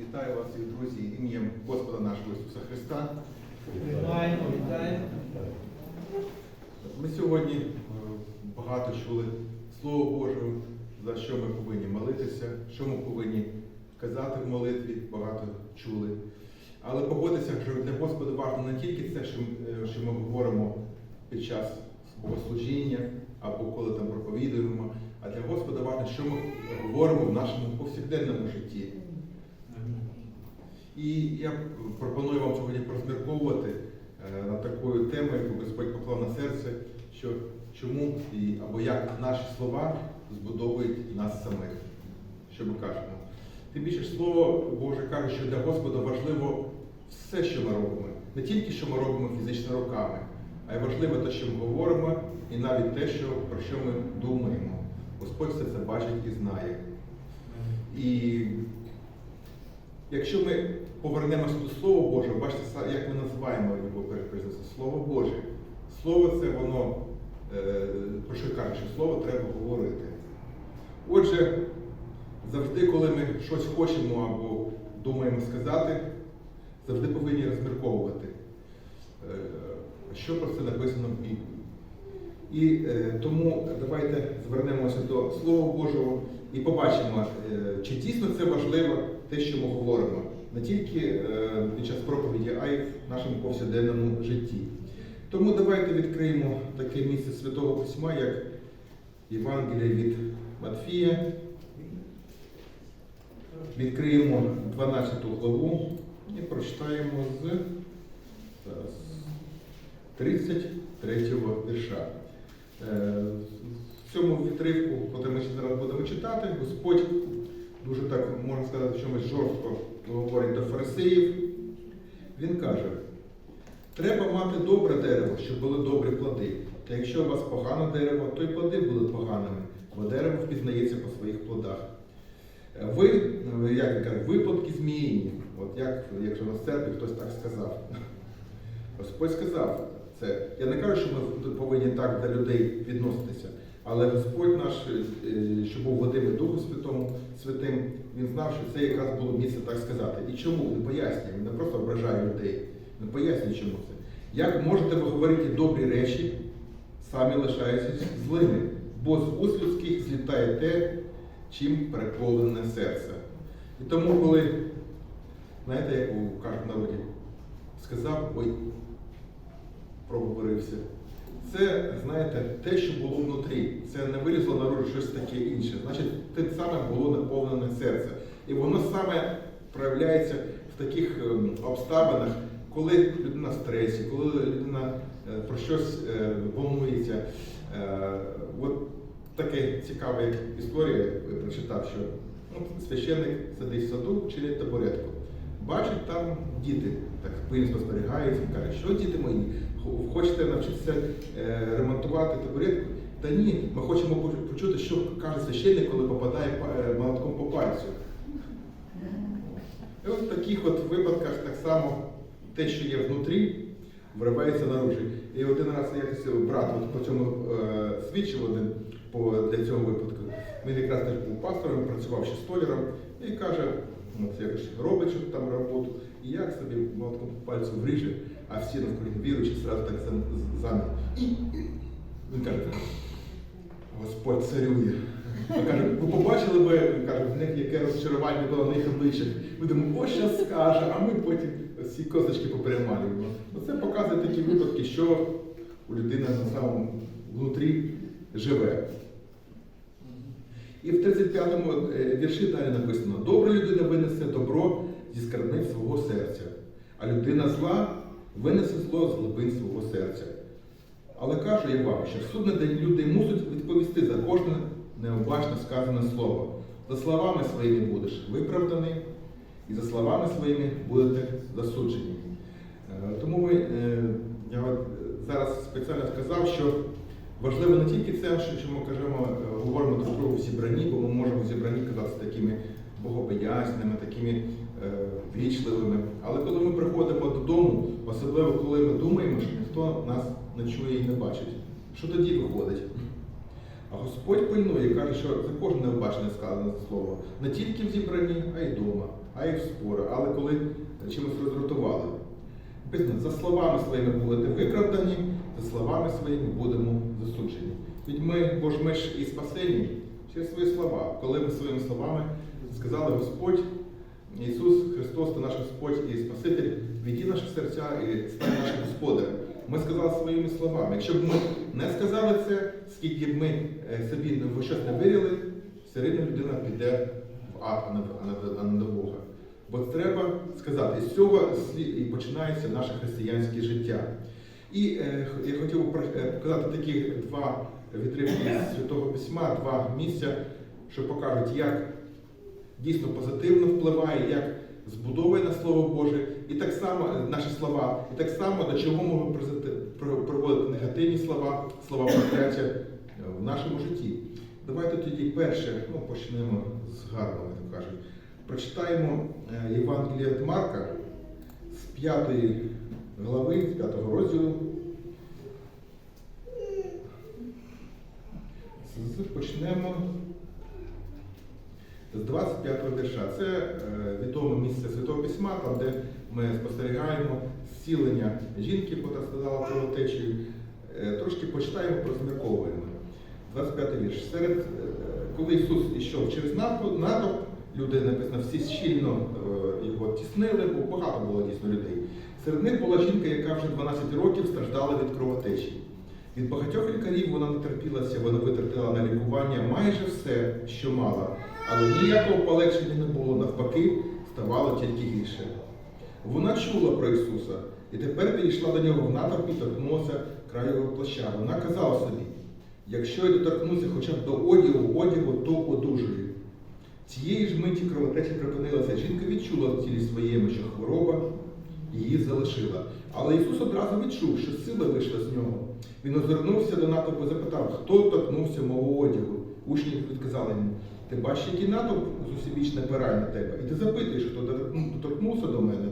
Вітаю вас, друзі, ім'ям Господа нашого Ісуса Христа. Вітаємо, вітаємо. Ми сьогодні е, багато чули Слово Боже, за що ми повинні молитися, що ми повинні казати в молитві, багато чули. Але погодитися, що для Господа важливо не тільки це, е, що ми говоримо під час богослужіння або коли там проповідуємо, а для Господа важливо, що ми говоримо в нашому повсякденному житті. І я пропоную вам сьогодні порозмірковувати е, над такою темою, яку Господь поклав на серце, що чому і або як наші слова збудовують нас самих. Що ми кажемо? Тим більше слово Боже каже, що для Господа важливо все, що ми робимо. Не тільки що ми робимо фізично руками, а й важливо те, що ми говоримо, і навіть те, що, про що ми думаємо. Господь все це бачить і знає. І якщо ми повернемося до Слова Божого, бачите, як ми називаємо його переписано? Слово Боже. Слово це воно, е, про що каже, що слово треба говорити. Отже, завжди, коли ми щось хочемо або думаємо сказати, завжди повинні розмірковувати, е, що про це написано в Біблії. І е, тому давайте звернемося до Слова Божого і побачимо, чи дійсно це важливо те, що ми говоримо, не тільки е, під час проповіді, а й в нашому повсякденному житті. Тому давайте відкриємо таке місце Святого Письма, як Євангелія від Матфія. Відкриємо 12 главу і прочитаємо з 33 вірша. Е, В цьому відривку, коли ми зараз будемо читати, Господь дуже так, можна сказати, чомусь жорстко говорить до фарисеїв. Він каже, треба мати добре дерево, щоб були добрі плоди. Та якщо у вас погане дерево, то й плоди будуть поганими, бо дерево впізнається по своїх плодах. Е, Ви, е, як каже, випадки зміїні. От як, якщо на церкві хтось так сказав. Господь сказав це. Я не кажу, що ми повинні так до людей відноситися, але Господь наш, е, що був Вадим Духу Святому Святим, він знав, що це якраз було місце так сказати. І чому? Він пояснює, він не просто ображає людей. Він пояснює, чому це. Як можете ви говорити добрі речі, самі лишаючись злими, бо з уст людських злітає те, чим переповнене серце. І тому, коли, знаєте, як у кажуть народі, сказав, ой, проговорився. Це, знаєте, те, що було внутрі. Це не вилізло наружу щось таке інше. Значить, те саме було наповнене серце. І воно саме проявляється в таких ем, обставинах, коли людина в стресі, коли людина е, про щось е, волнується. Е, От таке цікава історія я прочитав, що ну, священник сидить в саду, чинить табуретку. Бачить там діти, так пильно спостерігають, і каже, що діти мої, хочете навчитися е, ремонтувати табуретку? Та ні, ми хочемо почути, що каже священник, коли попадає е, молотком по пальцю. І от в таких от випадках так само те, що є внутрі, виривається наружу. І один раз якось брат от по цьому е, свідчив один по, для цього випадку. Він якраз теж був пастором, працював ще столяром і каже, от якось робить там роботу, і як собі молотком по пальцю вріже, а всі навкруги віруючі зразу так зам- замер. І він каже, Господь царює. Каже, ви побачили би, каже, в них яке розчарування було на їх обличчях. Ми думаємо, о, що скаже, а ми потім ці косточки поперемалюємо. Оце показує такі випадки, що у людини на самому внутрі живе. І в 35-му е, вірші далі написано: добра людина винесе добро зі скарбниць свого серця, а людина зла винесе зло з глибин свого серця. Але кажу я вам, що в судний день люди мусять відповісти за кожне необачно сказане слово. За словами своїми будеш виправданий, і за словами своїми будете засуджені. Е, Тому ми, е, я зараз спеціально сказав, що важливо не тільки це, що ми кажемо, е, говоримо до другу в зібранні, бо ми можемо в зібранні казатися такими богобоясними, такими е, вічливими. Але коли ми приходимо додому, особливо коли ми думаємо, що ніхто нас не чує і не бачить, що тоді виходить? А Господь пильнує і каже, що за кожне необачне сказане слово не тільки в зібранні, а й вдома, а й в спорах, але коли чимось роздратували. Написано, за словами своїми будете виправдані, за словами своїми будемо засуджені. Ведь ми, бо ж ми ж і спасені через свої слова. Коли ми своїми словами сказали Господь, Ісус Христос, ти наш Господь і Спаситель, відій наші серця і стань нашим Господарем. Ми сказали своїми словами. Якщо б ми не сказали це, скільки б ми е, собі в щось не виріли, все рівно людина піде в ад, а не, до Бога. Бо треба сказати, з цього і починається наше християнське життя. І е, я хотів е, показати такі два відривки з Святого Письма, два місця, що покажуть, як дійсно позитивно впливає, як збудовує на Слово Боже, і так само е, наші слова, і так само до чого можуть приводити негативні слова, слова прокляття е, в нашому житті. Давайте тоді перше, ну почнемо з гарного, як кажуть. Прочитаємо е, Євангелія від Марка з 5 глави, з 5 розділу. Почнемо з 25 вірша. Це е, відоме місце Святого Письма, там, де ми спостерігаємо зцілення жінки, яка страдала кровотечею. Е, Трошки почитаємо, розмірковуємо. 25 вірш. Серед, е, коли Ісус йшов через натовп, люди написано, всі щільно е, його тіснили, бо багато було дійсно людей. Серед них була жінка, яка вже 12 років страждала від кровотечі. Від багатьох лікарів вона не терпілася, вона витратила на лікування майже все, що мала, але ніякого полегшення не було, навпаки, ставало тільки гірше. Вона чула про Ісуса і тепер підійшла до нього в натовпі, торкнулася краю плаща. Вона казала собі, якщо я доторкнуся хоча б до одягу, одягу, то одужую. Цієї ж миті кровотеча припинилася. Жінка відчула в тілі своєму, що хвороба її залишила. Але Ісус одразу відчув, що сила вийшла з нього. Він озирнувся до натовпу і запитав, хто торкнувся мого одягу. Учні відказали йому, ти бачиш, який натовп зусібіч напирає на тебе, і ти запитуєш, хто доторкну- доторкнувся до мене.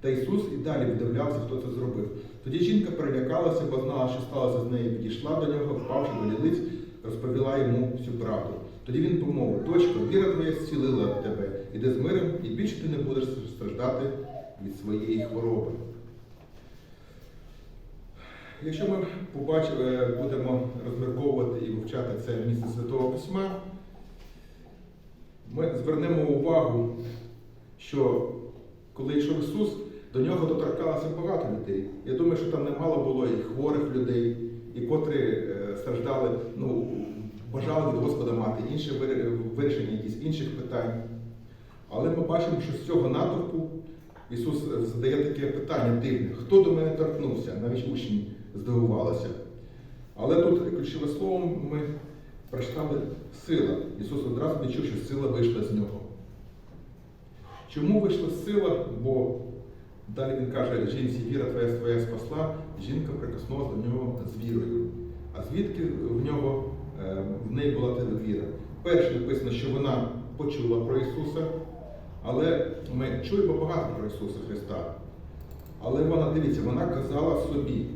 Та Ісус і далі віддивлявся, хто це зробив. Тоді жінка перелякалася, бо знала, що сталося з нею, підійшла до нього, впавши до лілиць, розповіла йому всю правду. Тоді він помовив, дочко, віра твоя зцілила тебе, іди з миром, і більше ти не будеш страждати від своєї хвороби. Якщо ми побачимо, е, будемо розмірковувати і вивчати це місце Святого Письма, ми звернемо увагу, що коли йшов Ісус, до нього доторкалося багато людей. Я думаю, що там немало було і хворих людей, і котрі е, страждали, ну, бажали від Господа мати інше вирішення якихось інших питань. Але ми бачимо, що з цього натовпу Ісус задає таке питання дивне: хто до мене торкнувся? Навіть учні здивувалися. Але тут ключове слово ми прочитали сила. Ісус одразу відчув, що сила вийшла з нього. Чому вийшла сила? Бо далі він каже, жінці, віра твоя твоя спасла, жінка прикоснулася до нього з вірою. А звідки в нього е, в неї була та віра? Перше написано, що вона почула про Ісуса, але ми чуємо багато про Ісуса Христа. Але вона, дивіться, вона казала собі,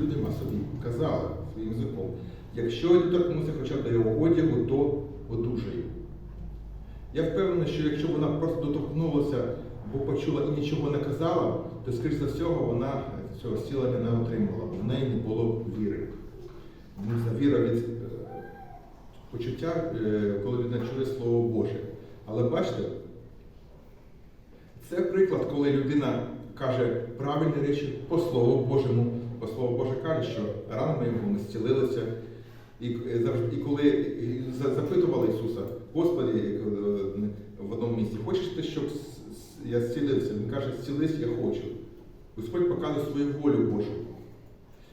людям, а собі, казала своїм язиком, якщо я доторкнуся хоча б до його одягу, то одужаю. Я впевнений, що якщо вона просто доторкнулася, бо почула і нічого не казала, то, скоріш за всього, вона цього зцілення не отримала, бо в неї не було віри. Віра від е, почуття, е, коли людина чує Слово Боже. Але бачите, це приклад, коли людина каже правильні речі по Слову Божому, бо Слово Боже каже, що ранами йому ми зцілилися. І, і коли запитували Ісуса, Господи, е, в одному місці, хочеш ти, щоб я зцілився? Він каже, зцілись, я хочу. Господь показує свою волю Божу.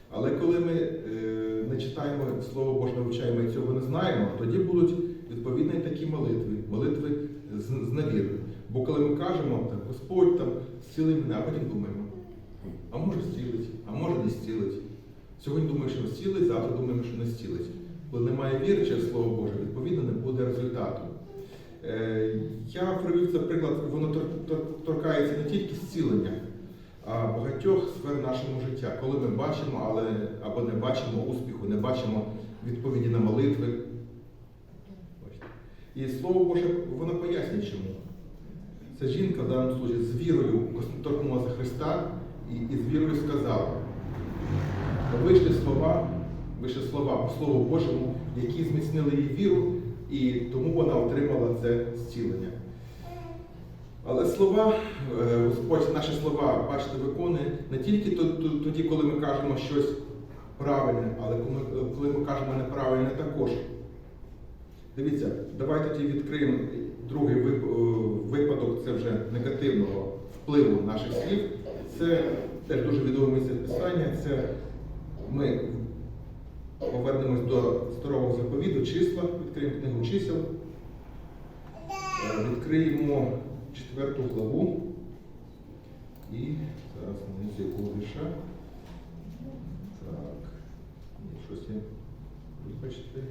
Але коли ми е, не читаємо Слово Боже, не вивчаємо і цього не знаємо, тоді будуть відповідні такі молитви, молитви з, невірою. Бо коли ми кажемо, так, Господь там зціли мене, а потім думаємо, а може зцілить, а може не зцілить. Сьогодні думаємо, що зцілить, завтра думаємо, що не зцілить. Коли немає віри через Слово Боже, відповідно не буде результату. Е, я привів цей приклад, воно тор- тор- торкається не тільки зцілення, а багатьох сфер нашого життя, коли ми бачимо, але або не бачимо успіху, не бачимо відповіді на молитви. І слово Боже, воно пояснює чому. Ця жінка в даному случаї з вірою торкнулася Христа і, і з вірою сказала. Вийшли слова, вийшли слова по Слову Божому, які зміцнили її віру, і тому вона отримала це зцілення. Але слова, е, Господь наші слова, бачите, виконує не тільки то- то- тоді, коли ми кажемо щось правильне, але коли ми, кажемо неправильне також. Дивіться, давайте тоді відкриємо другий е, випадок, це вже негативного впливу наших слів. Це теж дуже відоме місце писання. Це ми повернемось до старого заповіду, числа, відкриємо книгу чисел. Е, Відкриємо четверту главу. І зараз на якого вірша. Так. Щось я. Вибачте.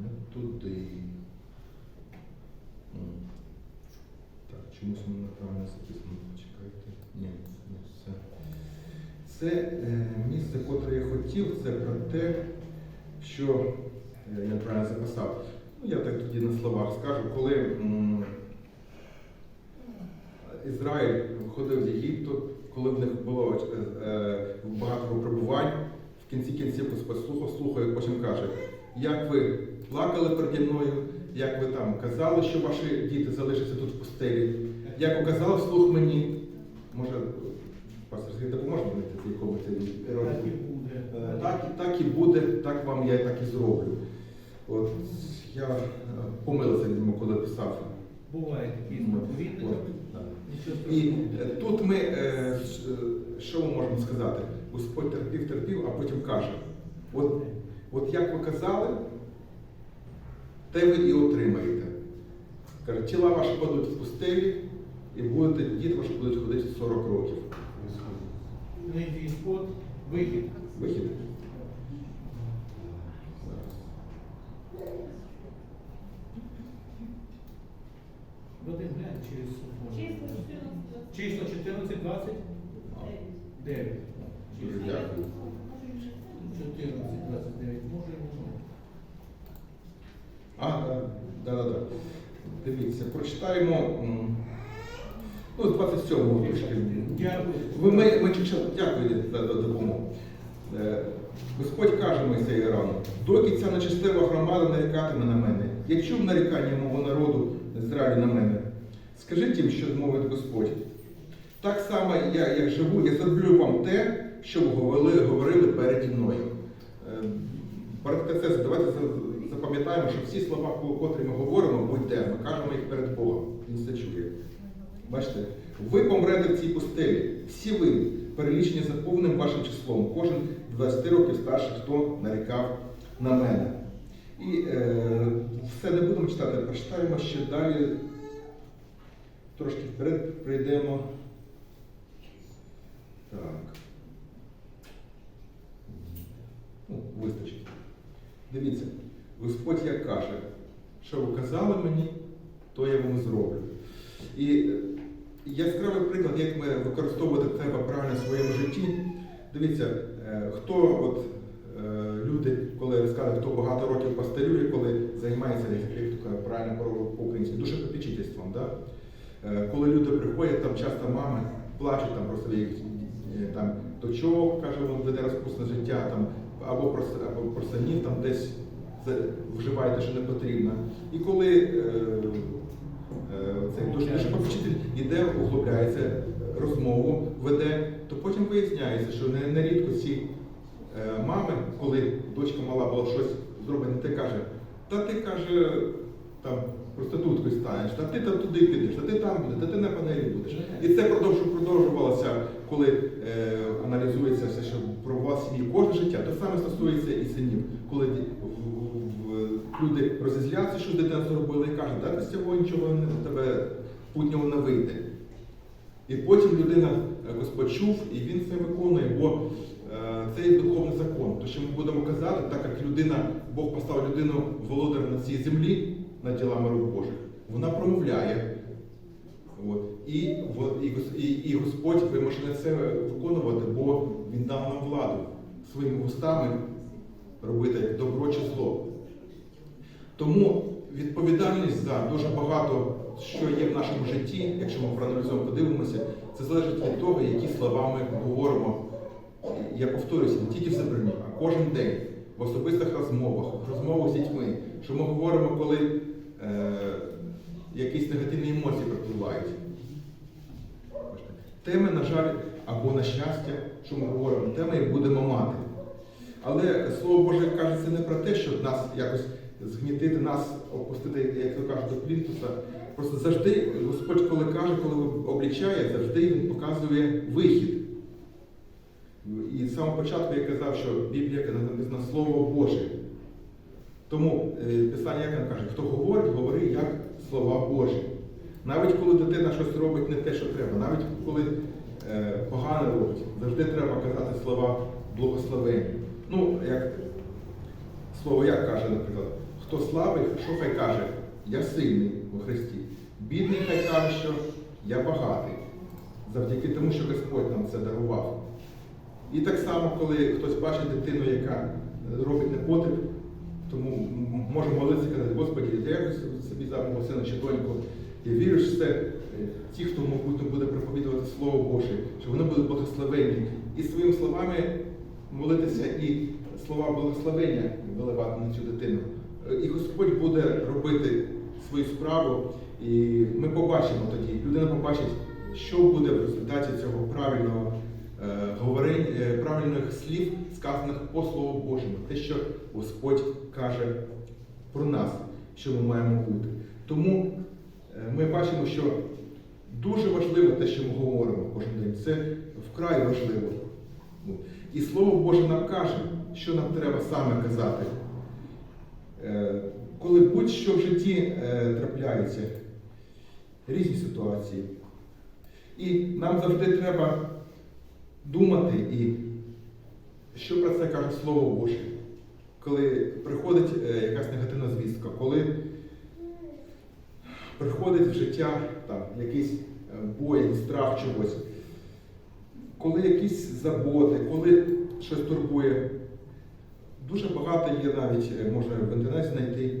Не туди. Так, чомусь воно неправильно записано. Чекайте. Ні, не все. Це е, місце, котре я хотів, це про те, що е, я правильно записав. Ну, я так тоді на словах скажу, коли Ізраїль виходив з Єгипту, коли в них було е, багато випробувань, в кінці кінців Господь слухав, слухає, потім каже, як ви плакали переді мною, як ви там казали, що ваші діти залишаться тут в пустелі, як указав слух мені, може, пастор Сергій допоможе мені якому це Так і буде. Е, Так, так і буде, так вам я так і зроблю. От я е, помилився, коли писав. Буває такі. Нічого І е, тут ми, що ми можемо сказати? Господь терпів, терпів, а потім каже: от, от як ви казали, те ви і отримаєте. Каже, тіла ваші падуть в пустелі, і будете, діти ваші будуть ходити 40 років. Книги ісход, вихід. Вихід. Вадим, глянь через. Чисто 14, Число 14, 20, 9. Дуже дякую. 14, 29. Може, може. А, так, да, да, да. Дивіться, прочитаємо. Ну, з 27-го трошки. Дякую. Ви, ми, ми чуть- чуть- дякую за, за допомогу. Е, Господь каже Мойсею рано, доки ця нечестива громада нарікатиме на мене, як чув нарікання мого народу Ізраїлю на мене, скажіть їм, що змовить Господь. Так само я, як живу, я зроблю вам те, що ви говорили, говорили переді мною. Е, Брат Кацес, давайте запам'ятаємо, що всі слова, ко- котрі ми говоримо, будь-де, ми кажемо їх перед Богом. Він це чує. Бачите, ви помрете в цій пустелі. Всі ви перелічені за повним вашим числом. Кожен 20 років старший, хто нарікав на мене. І е, все не будемо читати, прочитаємо ще далі. Трошки вперед прийдемо. Так. Ну, вистачить. Дивіться, Господь як каже, що ви казали мені, то я вам зроблю. І е, яскравий приклад, як ми використовувати треба правильно в своєму житті. Дивіться, е, хто от е, люди, коли розказують, хто багато років пастирює, коли займається як правильно по- по-українськи, душепопечительством, да? Е, коли люди приходять, там часто мами плачуть там про своїх там, дочок, каже, він веде розпусне життя, там, або про, або про синів там десь за- вживає те, що не потрібно. І коли е, цей душепопечитель іде, углубляється, розмову веде, то потім виясняється, що нерідко ці е, мами, коли дочка мала була щось зроблене, те каже, та ти каже, там проституткою станеш, та ти там туди підеш, та ти там будеш, та ти на панелі будеш. І це продовжувалося, коли е, аналізується все, що про вас сім'ї кожне життя, то саме стосується і синів. Коли люди розізляться, що дитина зробила, і кажуть, да, з цього нічого не тебе путнього не вийде. І потім людина е, Господь чув, і він це виконує, бо е, це є духовний закон. То що ми будемо казати, так як людина, Бог поставив людину володарем на цій землі над ділами рук Божих, вона промовляє. От. І, і, і, Господь вимушений це виконувати, бо Він дав нам владу своїми вустами робити добро чи зло. Тому відповідальність за дуже багато, що є в нашому житті, якщо ми проаналізуємо, подивимося, це залежить від того, які слова ми говоримо. Я повторюся, не тільки в зібранні, а кожен день в особистих розмовах, в розмовах з дітьми, що ми говоримо, коли е, якісь негативні емоції припливають. Теми, на жаль, або на щастя, що ми говоримо, теми і будемо мати. Але Слово Боже каже, це не про те, щоб нас якось згнітити, нас опустити, як то кажуть, до плінтуса. Просто завжди Господь, коли каже, коли облічає, завжди Він показує вихід. І з самого початку я казав, що Біблія написана Слово Боже. Тому е, Писання як каже, хто говорить, говори як слова Божі. Навіть коли дитина щось робить не те, що треба, навіть коли е, погано робить, завжди треба казати слова благословення. Ну, як слово як каже, наприклад, хто слабий, що хай каже, я сильний у Христі. Бідний хай каже, що я багатий, завдяки тому, що Господь нам це дарував. І так само, коли хтось бачить дитину, яка робить непотріб, тому може молитися і казати, Господи, я собі за мого сина чи доньку. Я вірю, що це е, ті, хто мабуть, буде проповідувати Слово Боже, що вони будуть благословені. І своїми словами молитися і слова благословення виливати на цю дитину. Е, І Господь буде робити свою справу, і ми побачимо тоді, людина побачить, що буде в результаті цього правильного е, говорень, правильних слів, сказаних по Слову Божому, те, що Господь каже про нас, що ми маємо бути. Тому е, ми бачимо, що дуже важливо те, що ми говоримо кожен день. Це вкрай важливо. І Слово Боже нам каже, що нам треба саме казати. Е, Коли будь-що в житті е, трапляється, різні ситуації. І нам завжди треба думати, і що про це каже Слово Боже, коли приходить е, якась негативна звістка, коли приходить в життя там, якийсь бой, страх чогось, коли якісь заботи, коли щось турбує. Дуже багато є навіть, е, можна в інтернеті знайти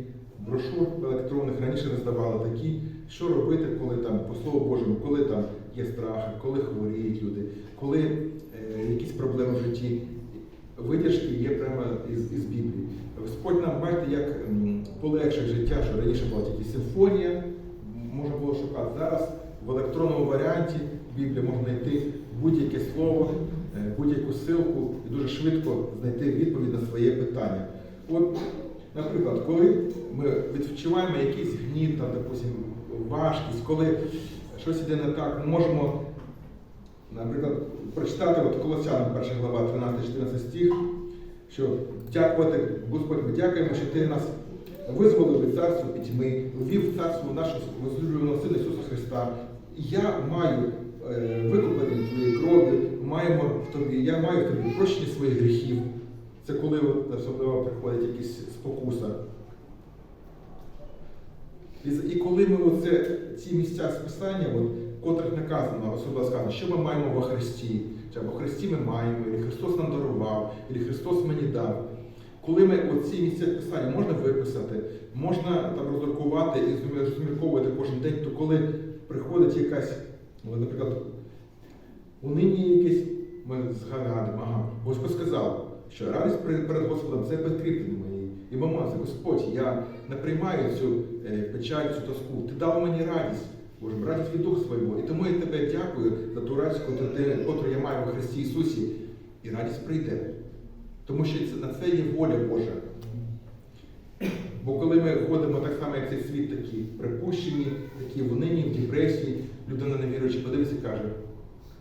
брошур електронних, раніше роздавали такі, що робити, коли там, по слову Божому, коли там є страх, коли хворіють люди, коли е, якісь проблеми в житті. Видержки є прямо із, із Біблії. Господь нам бачите, як полегшить життя, що раніше була тільки симфонія, можна було шукати. Зараз в електронному варіанті Біблії можна знайти будь-яке слово, будь-яку силку і дуже швидко знайти відповідь на своє питання. От, наприклад, коли ми відчуваємо якийсь гніт, там, допустим, важкість, коли щось іде не так, ми можемо, наприклад, прочитати от Колосянам 1 глава 13-14 стих, що дякувати, Господь, ми дякуємо, що Ти нас визволив від царства пітьми, ввів царство нашого возлюбленого Сина Ісуса Христа. І Я маю е, викуплені твої крові, маємо в тобі, я маю в тобі прощення своїх гріхів. Це коли особливо приходить якісь спокуса. І, і коли ми оце, ці місця списання, от, котрих наказано, особливо сказано, що ми маємо во Христі, чи або Христі ми маємо, і Христос нам дарував, і Христос мені дав. Коли ми оці місця писання можна виписати, можна там роздрукувати і змі- розмірковувати кожен день, то коли приходить якась, ну, наприклад, униння якесь, ми згадаємо, ага, Господь сказав, що радість перед Господом це підкріплення мої. І мама, це Господь, я не приймаю цю е, печаль, цю тоску. Ти дав мені радість, Боже, радість від Духа свого. І тому я тебе дякую за ту радість, котру я маю в Христі Ісусі. І радість прийде. Тому що це, на це є воля Божа. Бо коли ми ходимо так само, як цей світ, такі припущені, такі в нині, в депресії, людина невіруюча подивиться і каже,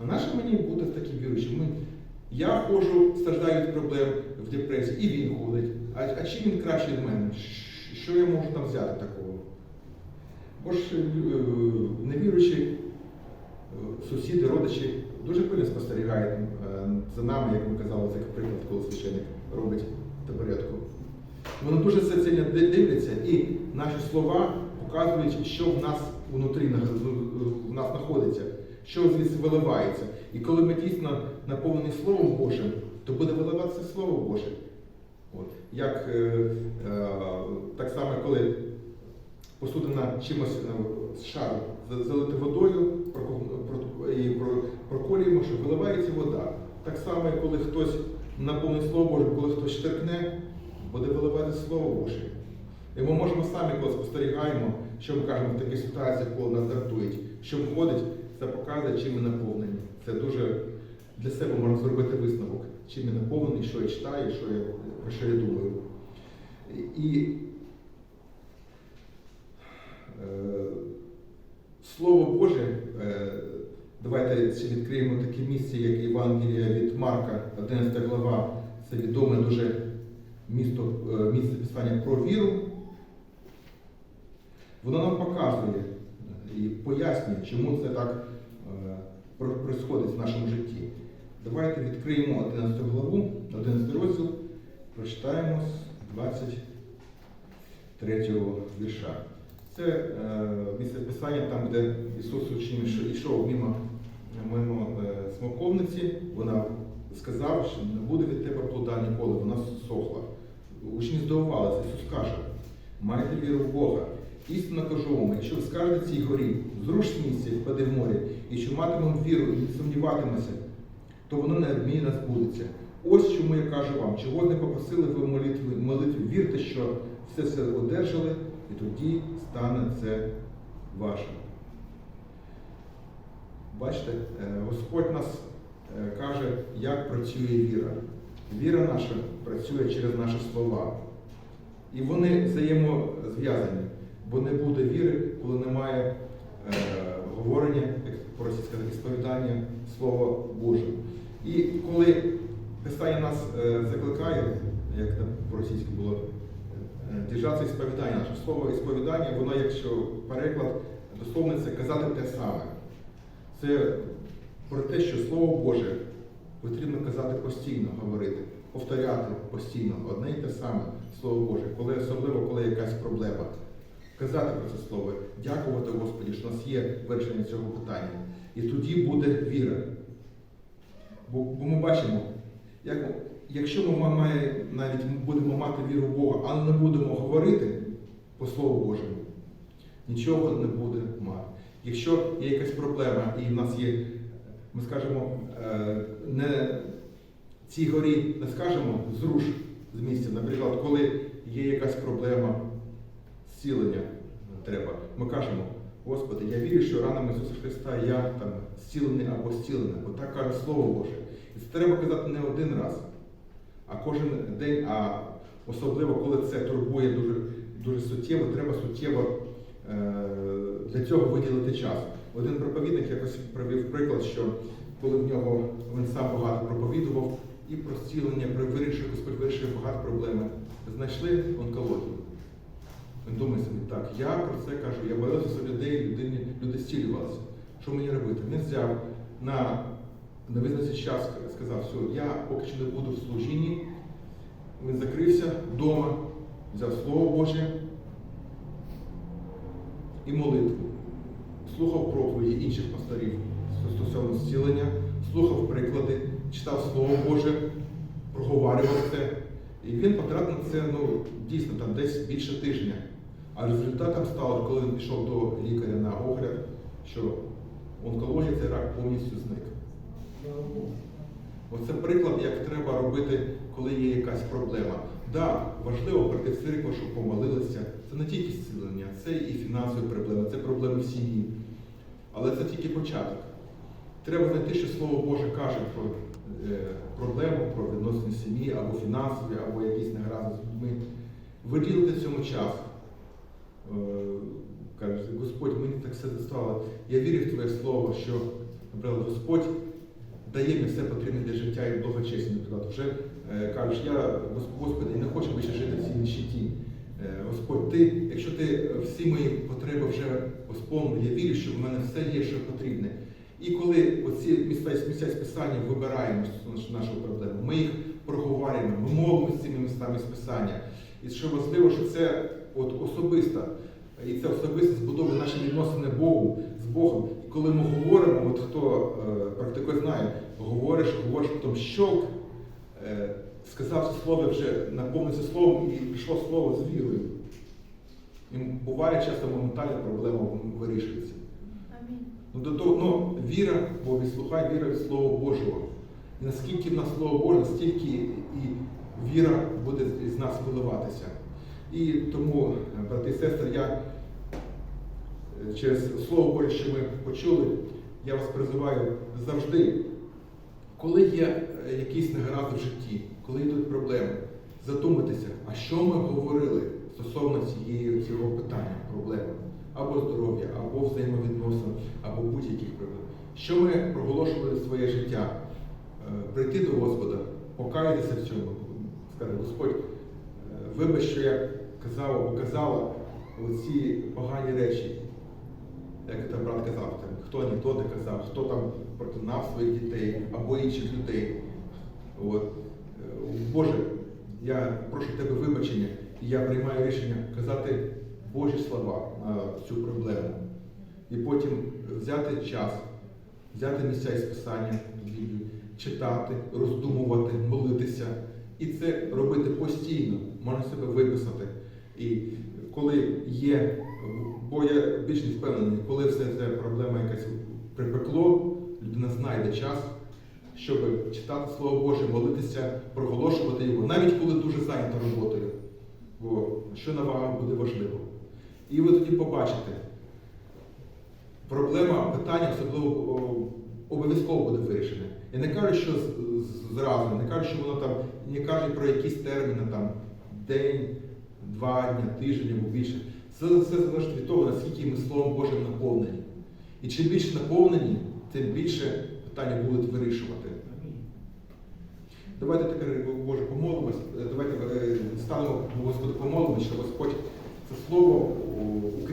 а наше мені бути в такій віруючій? Ми, я ходжу, страждаю від проблем в депресії, і він ходить. А, а чим він краще від мене? Що я можу там взяти такого? Бо ж е, невіруючі е, сусіди, родичі дуже пильно спостерігають е, за нами, як ми казали, це приклад, коли священник робить табуретку. Вони дуже це сильно дивляться, і наші слова показують, що в нас внутрі в нас знаходиться, що звідси виливається. І коли ми дійсно наповнені Словом Божим, то буде виливатися Слово Боже. От. Як е, е, так само, коли посудина чимось е, шар за- залити водою, і проколюємо, що виливається вода. Так само, коли хтось наповнить слово Боже, коли хтось штеркне, буде виливати слово Боже. І ми можемо самі, коли спостерігаємо, що ми кажемо в таких ситуаціях, коли нас дратують, що входить, це показує, чим ми наповнені. Це дуже для себе можна зробити висновок, чим я наповнений, що я читаю, що я, про що я думаю. І, е, Слово Боже, е, давайте ще відкриємо таке місце, як Євангелія від Марка, 11 глава. Це відоме дуже місто, е, місце писання про віру. Воно нам показує і пояснює, чому це так происходить в нашому житті. Давайте відкриємо 11 главу, 11 розділ, прочитаємо з 23 вірша. Це е, місце писання там, де Ісус учнів йшов мимо, мимо е, смоковниці, вона сказала, що не буде від тебе плода ніколи, вона сохла. Учні здивувалися, Ісус каже, майте віру в Бога. Істинно кажу вам, якщо ви скажете цій горі, зруш з місця і впади в море, і що матимемо віру і не сумніватимеся, то воно неодмінно збудеться. Ось чому я кажу вам, чого не попросили ви в молитві, вірте, що все це одержали, і тоді стане це ваше. Бачите, е, Господь нас е, каже, як працює віра. Віра наша працює через наші слова. І вони взаємозв'язані, бо не буде віри, коли немає е, говорення, як по-російськи сказати, сповідання Слова Божого. І коли Писання нас е, закликає, як по-російськи було, е, держатися сповідання, наше слово сповідання, воно, якщо переклад, дословно казати те саме. Це про те, що Слово Боже потрібно казати постійно, говорити, повторяти постійно одне і те саме Слово Боже, коли особливо коли якась проблема. Казати про це слово, дякувати Господі, що у нас є вирішення цього питання. І тоді буде віра. Бо, бо ми бачимо, як, якщо ми має, навіть будемо мати віру в Бога, але не будемо говорити по Слову Божому, нічого не буде мати. Якщо є якась проблема і в нас є, ми скажемо, е, не цій горі не скажемо зруш з місця. Наприклад, коли є якась проблема зцілення треба, ми кажемо, Господи, я вірю, що ранами Ісуса Христа я там зцілений або зцілений, бо так каже Слово Боже. І це треба казати не один раз, а кожен день, а особливо, коли це турбує дуже, дуже суттєво, треба суттєво е, для цього виділити час. Один проповідник якось провів приклад, що коли в нього він сам багато проповідував і про зцілення, вирішив, Господь вирішив багато проблем, знайшли онкологію. Він думає собі, так, я про це кажу, я боявся за людей, людині, люди зцілювалися. Що мені робити? Він взяв на невизначений час, сказав, все, я поки що не буду в служінні. Він закрився вдома, взяв Слово Боже і молитву. Слухав проповіді інших пасторів стосовно зцілення, слухав приклади, читав Слово Боже, проговарював це. І він потратив на це ну, дійсно там десь більше тижня. А результатом стало, коли він пішов до лікаря на огляд, що онкологія цей рак повністю зник. Оце приклад, як треба робити, коли є якась проблема. Да, важливо прийти в церкву, щоб помолилися. Це не тільки зцілення, це і фінансові проблеми, це проблеми в сім'ї. Але це тільки початок. Треба знайти, що Слово Боже каже про е, проблему, про відносини сім'ї, або фінансові, або якісь негаразди з людьми. Виділити цьому час. Е, Кажуть, Господь, мені так все стало. Я вірю в Твоє Слово, що, наприклад, Господь дає мені все потрібне для життя і благочесні. Наприклад, вже е, кажеш, я, Господи, я не хочу більше жити в цій нищеті. Е, Господь, ти, якщо ти всі мої потреби вже восполнив, я вірю, що в мене все є, що потрібне. І коли оці місця, місця з писання вибираємо нашу- проблему, ми їх проговорюємо, ми молимося цими містами з писання. І що важливо, що це от особиста, і це особисто збудовує наші відносини Богу з Богом. І коли ми говоримо, от хто е, практикує знає, говориш, говориш, потім щолк, е, сказав це слово, вже наповнився словом і прийшло слово з вірою. І буває часто моментально проблема вирішується. Амінь. Ну, до того, ну, віра, бо відслухай віра від Слова Божого. І наскільки в нас Слово Боже, настільки і віра буде з нас виливатися. І тому, брати і сестри, я е, через Слово Боже, що ми почули, я вас призиваю завжди, коли є е, якісь негаразди в житті, коли йдуть проблеми, задумайтеся, а що ми говорили стосовно цієї, цього питання, проблеми, або здоров'я, або взаємовідносин, або будь-яких проблем. Що ми проголошували своє життя? Е, Прийти до Господа, покаятися в цьому, сказати, Господь, вибач, що я казала оці погані речі, як там брат казав, там, хто анекдоти казав, хто там протинав своїх дітей або інших людей. От. Боже, я прошу тебе вибачення, і я приймаю рішення казати Божі слова на цю проблему. І потім взяти час, взяти місця із писання Біблії, читати, роздумувати, молитися. І це робити постійно, можна себе виписати. І коли є, бо я більш не впевнений, коли все це проблема якась припекло, людина знайде час, щоб читати Слово Боже, молитися, проголошувати його, навіть коли дуже зайнята роботою. Бо що на вагах буде важливо. І ви тоді побачите, проблема, питання особливо обов'язково буде вирішене. Я не кажу, що зразу, не кажу, що воно там, не кажу про якісь терміни, там, день, два дні, тиждень або більше. Це все залежить від того, наскільки ми Словом Божим наповнені. І чим більше наповнені, тим більше питання будуть вирішувати. Давайте тепер, Боже, помолимось. Е, Давайте е, станемо, Господу, помолимось, що Господь це слово о, укріпив.